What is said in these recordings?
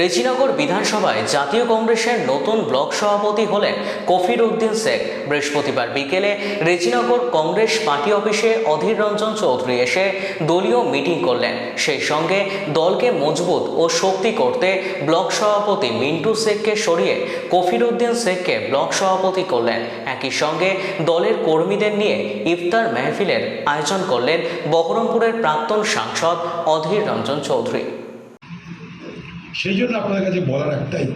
রেজিনগর বিধানসভায় জাতীয় কংগ্রেসের নতুন ব্লক সভাপতি হলেন কফির উদ্দিন শেখ। বৃহস্পতিবার বিকেলে রেজিনগর কংগ্রেস পার্টি অফিসে অধীর রঞ্জন চৌধুরী এসে দলীয় মিটিং করলেন। সেই সঙ্গে দলকে মজবুত ও শক্তি করতে ব্লক সভাপতি মিন্টু শেখকে সরিয়ে কফির উদ্দিন শেখকে ব্লক সভাপতি করলেন। একই সঙ্গে দলের কর্মীদের নিয়ে ইফতার মেহফিলের আয়োজন করলেন বহরমপুরের প্রাক্তন সাংসদ অধীর রঞ্জন চৌধুরী। সেই জন্য আপনাদের কাছে বলার একটাই।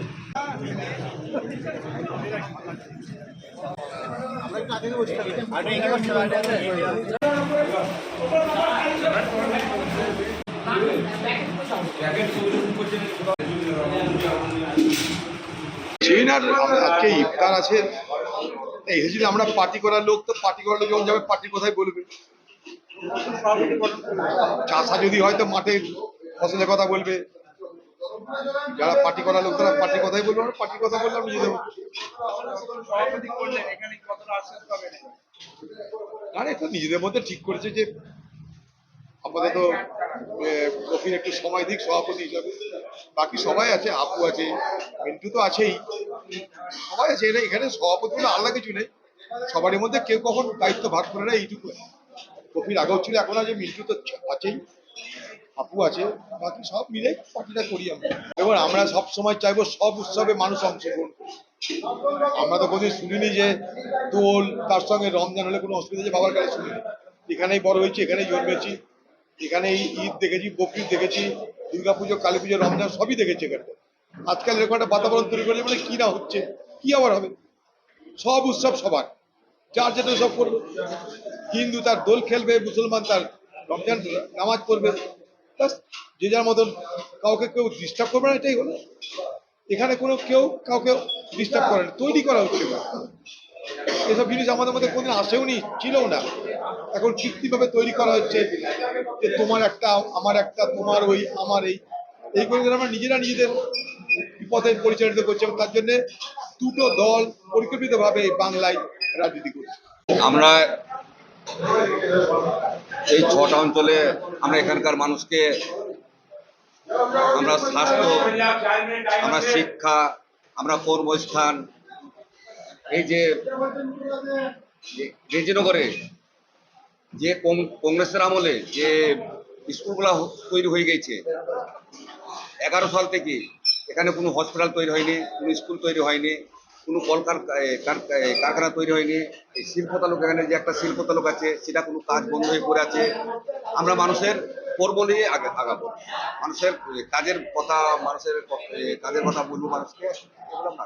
ইফতার আছে। এই হয়েছিল আমরা পার্টি করার লোক, তো পার্টি করার লোক যখন যাবে পার্টি কোথায় বলবে? চাষা যদি হয় তো মাঠে ফসলের কথা বলবে। যারা পার্টি করার লোক, তারা পার্টি কথাই বলবে, আমরা পার্টির কথা বললাম নিজে দেবো আরে তো নিজেদের মধ্যে ঠিক করেছে যে আপাতত কফির একটু সময় দিক, সভাপতি হিসাবে। বাকি সবাই আছে, আপু আছে, মিন্টু তো আছেই। সবাই আছে এটা এখানে সভাপতি বলে আলাদা কিছু নেই। সবারই মধ্যে কেউ কখন দায়িত্ব ভাগ করে না এইটুকু কফির আগেও ছিল, এখন আছে, মিন্টু তো আছেই। আপু আছে, বাকি সব মিলে পার্টিটা করি আমরা। এবার আমরা সব সময় চাইব সব উৎসবে মানুষ অংশগ্রহণ। আমরা তো কোনোদিন শুনিনি যে দোল, তার সঙ্গে রমজান হলে কোনো অসুবিধা আছে? বাবার কাছে শুনিনি। এখানেই বড় হয়েছি, এখানেই জন্মেছি। এখানেই ঈদ দেখেছি, বকরিদ দেখেছি দুর্গা পুজো কালী পুজো রমজান সবই দেখেছি এখানে। আজকাল এরকম একটা বাতাবরণ তৈরি করেছে মানে কি না হচ্ছে? কি আবার হবে? সব উৎসব সবার। যার যেটা সব করবে। হিন্দু তার দোল খেলবে, মুসলমান তার রমজান নামাজ পড়বে। যে যার মতন কাউকে কেউ ডিস্টার্ব করবে না এটাই হলো। এখানে কোনো কেউ কাউকে ডিস্টার্ব করে না তৈরি করা হচ্ছে এবার। এসব জিনিস আমাদের মধ্যে কোনদিন আসেও নি ছিলও না। এখন কৃত্রিমভাবে তৈরি করা হচ্ছে যে তোমার একটা আমার একটা তোমার ওই আমার এই। এই করে আমরা নিজেরা নিজেদের বিপদে পরিচালিত করছি এবং তার জন্য দুটো দল পরিকল্পিতভাবে বাংলায় রাজনীতি করছে। আমরা এই ছটা অঞ্চলে আমরা এখানকার মানুষকে আমরা স্বাস্থ্য, আমরা শিক্ষা, আমরা কর্মস্থান, এই যে রেজিনগরে যে কংগ্রেসের আমলে যে স্কুলগুলো তৈরি হয়ে গেছে, এগারো সাল থেকে এখানে কোনো হসপিটাল তৈরি হয়নি, কোনো স্কুল তৈরি হয়নি। কোনো কলকার কারখানা তৈরি হয়নি। এই শিল্প তালুক এখানে যে একটা শিল্প তালুক আছে, সেটা কোনো কাজ বন্ধ হয়ে পড়ে আছে। আমরা মানুষের করব নিয়ে আগে আগাবো। মানুষের কাজের কথা, মানুষের কাজের কথা বলব মানুষকে, এগুলো আমরা।